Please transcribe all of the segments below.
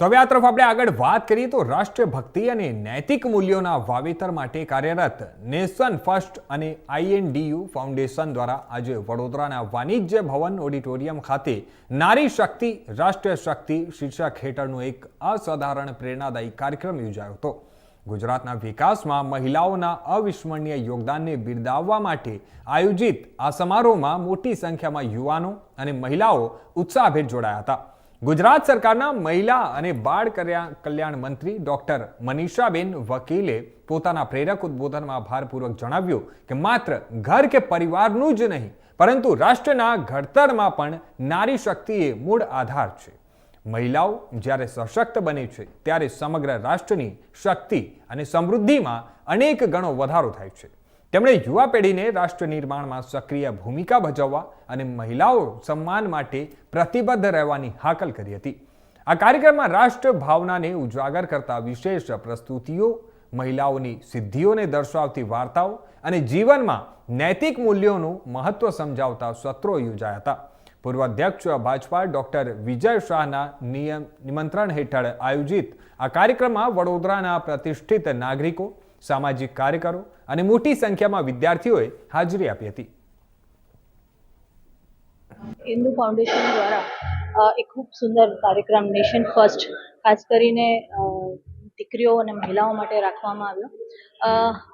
તો હવે આ તરફ આપણે આગળ વાત કરીએ તો રાષ્ટ્રભક્તિ અને નૈતિક મૂલ્યોના વાવેતર માટે કાર્યરત નેશન ફર્સ્ટ અને આઈએનડીયુ ફાઉન્ડેશન દ્વારા આજે વડોદરાના વાણિજ્ય ભવન ઓડિટોરિયમ ખાતે નારી શક્તિ રાષ્ટ્રીય શક્તિ શીર્ષક હેઠળનો એક અસાધારણ પ્રેરણાદાયી કાર્યક્રમ યોજાયો હતો. ગુજરાતના વિકાસમાં મહિલાઓના અવિસ્મરણીય યોગદાનને બિરદાવવા માટે આયોજિત આ સમારોહમાં મોટી સંખ્યામાં યુવાનો અને મહિલાઓ ઉત્સાહભેર જોડાયા હતા. ગુજરાત સરકારના મહિલા અને બાળ કલ્યાણ મંત્રી ડોક્ટર મનીષાબેન વકીલે પોતાના પ્રેરક ઉદ્બોધનમાં ભારપૂર્વક જણાવ્યું કે માત્ર ઘર કે પરિવારનું જ નહીં, પરંતુ રાષ્ટ્રના ઘડતરમાં પણ નારી શક્તિ એ મૂળ આધાર છે. મહિલાઓ જ્યારે સશક્ત બને છે, ત્યારે સમગ્ર રાષ્ટ્રની શક્તિ અને સમૃદ્ધિમાં અનેક ગણો વધારો થાય છે. તેમણે યુવા પેઢીને રાષ્ટ્ર નિર્માણમાં સક્રિય ભૂમિકા ભજવવા અને મહિલાઓ સન્માન માટે પ્રતિબદ્ધ રહેવાની હાકલ કરી હતી. આ કાર્યક્રમમાં રાષ્ટ્ર ભાવનાને ઉજાગર કરતા વિશેષ પ્રસ્તુતિઓ, મહિલાઓની સિદ્ધિઓને દર્શાવતી વાર્તાઓ અને જીવનમાં નૈતિક મૂલ્યોનું મહત્વ સમજાવતા સત્રો યોજાયા હતા. પૂર્વ અધ્યક્ષ ભાજપા ડોક્ટર વિજય શાહના નિયમ, નિમંત્રણ હેઠળ આયોજિત આ કાર્યક્રમમાં વડોદરાના પ્રતિષ્ઠિત નાગરિકો સામાજિક કાર્યકરો અને મોટી સંખ્યામાં વિદ્યાર્થીઓએ હાજરી આપી હતી. હિન્દુ ફાઉન્ડેશન દ્વારા એક ખૂબ સુંદર કાર્યક્રમ નેશન ફર્સ્ટ, ખાસ કરીને દીકરીઓ અને મહિલાઓ માટે રાખવામાં આવ્યો.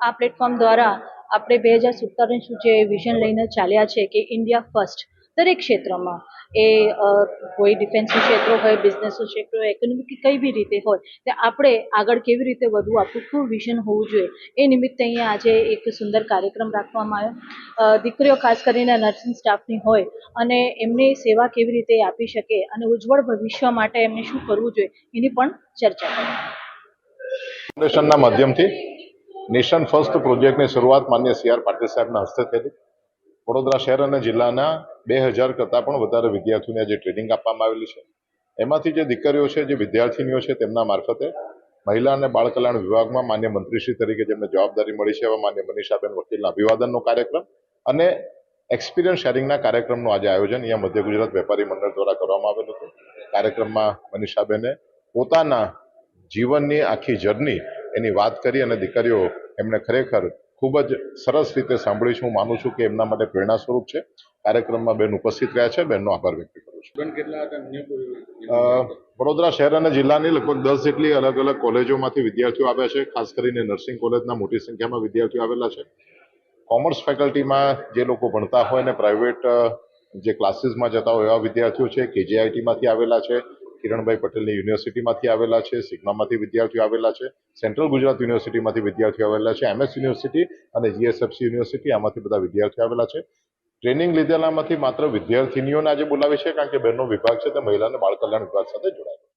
આ પ્લેટફોર્મ દ્વારા આપણે બે હજાર સત્તરનું જે વિઝન લઈને ચાલ્યા છે કે ઇન્ડિયા ફર્સ્ટ દરેક ક્ષેત્રમાં એ કોઈ ડિફેન્સનું ક્ષેત્ર હોય બિઝનેસનું ક્ષેત્ર હોય એકોનોમિક કે કઈ બી રીતે હોય, તે આપણે આગળ કેવી રીતે વધવું, આપણું શું વિઝન હોવું જોઈએ, એ નિમિત્તે અહીંયા આજે એક સુંદર કાર્યક્રમ રાખવામાં આવ્યો. દીકરીઓ ખાસ કરીને નર્સિંગ સ્ટાફની હોય, અને એમની સેવા કેવી રીતે આપી શકે, અને ઉજ્જવળ ભવિષ્ય માટે એમને શું કરવું જોઈએ, એની પણ ચર્ચા કરી. ફાઉન્ડેશનના માધ્યમથી નેશન ફર્સ્ટ પ્રોજેક્ટની શરૂઆત માન્ય સી આર પાટીલ સાહેબના હસ્તે થયેલી. વડોદરા શહેર અને જિલ્લાના બે હજાર કરતાં પણ વધારે વિદ્યાર્થીઓને આજે ટ્રેનિંગ આપવામાં આવેલી છે. એમાંથી જે દીકરીઓ છે, જે વિદ્યાર્થીનીઓ છે, તેમના મારફતે મહિલા અને બાળ કલ્યાણ વિભાગમાં માન્ય મંત્રીશ્રી તરીકે જેમને જવાબદારી મળી છે, એવા માન્ય મનીષાબેન વકીલના અભિવાદનનો કાર્યક્રમ અને એક્સપિરિયન્સ શેરિંગના કાર્યક્રમનું આજે આયોજન અહીંયા મધ્ય ગુજરાત વેપારી મંડળ દ્વારા કરવામાં આવેલું હતું. કાર્યક્રમમાં મનીષાબેને પોતાના જીવનની આખી જર્ની એની વાત કરી અને દીકરીઓ એમણે ખરેખર ખૂબ જ સરસ રીતે સાંભળી છે હું માનું છું કે એમના માટે પ્રેરણા સ્વરૂપ છે. કાર્યક્રમમાં બેન ઉપસ્થિત રહ્યા છે. બેનનો આભાર વ્યક્ત કરું છું. વડોદરા શહેર અને જિલ્લાની લગભગ દસ જેટલી અલગ અલગ કોલેજોમાંથી વિદ્યાર્થીઓ આવ્યા છે. ખાસ કરીને નર્સિંગ કોલેજના મોટી સંખ્યામાં વિદ્યાર્થીઓ આવેલા છે. કોમર્સ ફેકલ્ટીમાં જે લોકો ભણતા હોય અને પ્રાઇવેટ જે ક્લાસીસમાં જતા હોય એવા વિદ્યાર્થીઓ છે. કેજીઆઈટીમાંથી આવેલા છે. કિરણભાઈ પટેલની યુનિવર્સિટીમાંથી આવેલા છે, સિગ્મામાંથી વિદ્યાર્થીઓ આવેલા છે, સેન્ટ્રલ ગુજરાત યુનિવર્સિટીમાંથી વિદ્યાર્થીઓ આવેલા છે, એમએસ યુનિવર્સિટી અને જીએસએફસી યુનિવર્સિટી આમાંથી બધા વિદ્યાર્થીઓ આવેલા છે. ટ્રેનિંગ લીધેલામાંથી માત્ર વિદ્યાર્થીનીઓને આજે બોલાવી છે, કારણ કે બહેનનો વિભાગ છે, તે મહિલા અને બાળ કલ્યાણ વિભાગ સાથે જોડાય